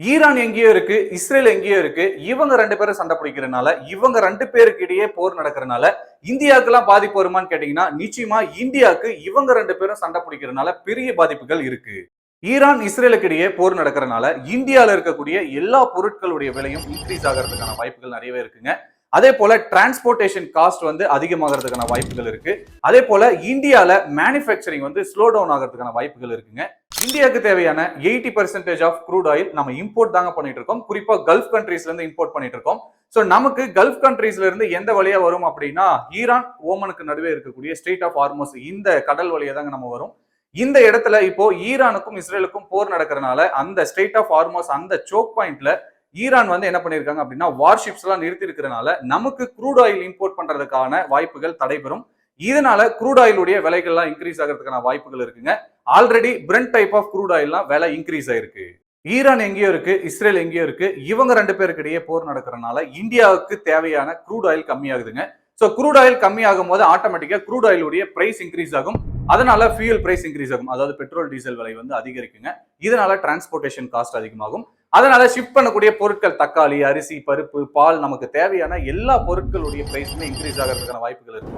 Iran எங்கேயோ இருக்கு Israel எங்கேயோ இருக்கு. இவங்க ரெண்டு பேரும் சண்டை பிடிக்கிறனால இவங்க ரெண்டு பேருக்கு இடையே போர் நடக்கிறனால இந்தியாவுக்கு எல்லாம் பாதிப்பு வருமான்னு கேட்டீங்கன்னா நிச்சயமா இந்தியாவுக்கு இவங்க ரெண்டு பேரும் சண்டை பிடிக்கிறனால பெரிய பாதிப்புகள் இருக்கு. ஈரான் இஸ்ரேலுக்கு இடையே போர் நடக்கிறனால இந்தியாவில் இருக்கக்கூடிய எல்லா பொருட்களுடைய விலையும் இன்க்ரீஸ் ஆகிறதுக்கான வாய்ப்புகள் நிறையவே இருக்குங்க. அதே போல டிரான்ஸ்போர்ட்டேஷன் காஸ்ட் வந்து அதிகமாகிறதுக்கான வாய்ப்புகள் இருக்கு. அதே போல இந்தியாவில் மேனுஃபேக்சரிங் வந்து ஸ்லோ டவுன் ஆகிறதுக்கான வாய்ப்புகள் இருக்குங்க. இந்தியாவுக்கு தேவையான eighty percentage of crude oil நம்ம இம்போர்ட் தாங்க பண்ணிட்டு இருக்கோம். குறிப்பா கல்ஃப் கண்ட்ரீஸ்ல இருந்து இம்போர்ட் பண்ணிட்டு இருக்கோம். ஸோ நமக்கு கல்ஃப் கண்ட்ரீஸ்ல இருந்து எந்த வழியா வரும் அப்படின்னா ஈரான் ஓமனுக்கு நடுவே இருக்கக்கூடிய ஸ்ட்ரீட் ஆஃப் ஹார்மோஸ் இந்த கடல் வழியா தாங்க நம்ம வரும். இந்த இடத்துல இப்போ ஈரானுக்கும் இஸ்ரேலுக்கும் போர் நடக்கிறனால அந்த ஸ்ட்ரெயிட் ஆஃப் ஹார்மோஸ் அந்த சோக் பாயிண்ட்ல ஈரான் வந்து என்ன பண்ணிருக்காங்க அப்படின்னா வார்ஷிப்ஸ் எல்லாம் நிறுத்தி இருக்கிறனால நமக்கு க்ரூட் ஆயில் இம்போர்ட் பண்றதுக்கான வாய்ப்புகள் தடைபெறும். இதனால க்ரூட் ஆயிலுடைய விலைகள்லாம் இன்க்ரீஸ் ஆகிறதுக்கான வாய்ப்புகள் இருக்குங்க. Already brent type of crude ஆயில்லாம் விலை இன்க்ரீஸ் ஆயிருக்கு. ஈரான் எங்கேயோ இருக்கு இஸ்ரேல் எங்கேயோ இருக்கு. இவங்க ரெண்டு பேருக்கிடையே போர் நடக்கிறனால இந்தியாவுக்கு தேவையான க்ரூட் ஆயில் கம்மியாகுதுங்க. ஸோ க்ரூட் ஆயில் கம்மியாகும் போது ஆட்டோமேட்டிக்காக க்ரூட் ஆயிலுடைய பிரைஸ் இன்க்ரீஸ் ஆகும். அதனால ஃபியூல் பிரைஸ் இன்க்ரீஸ் ஆகும். அதாவது பெட்ரோல் டீசல் விலை வந்து அதிகரிக்குங்க. இதனால டிரான்ஸ்போர்ட்டேஷன் காஸ்ட் அதிகமாகும். அதனால ஷிஃப்ட் பண்ணக்கூடிய பொருட்கள் தக்காளி அரிசி பருப்பு பால் நமக்கு தேவையான எல்லா பொருட்களுடைய பிரைஸுமே இன்க்ரீஸ் ஆகிறதுக்கான வாய்ப்புகள் இருக்கும்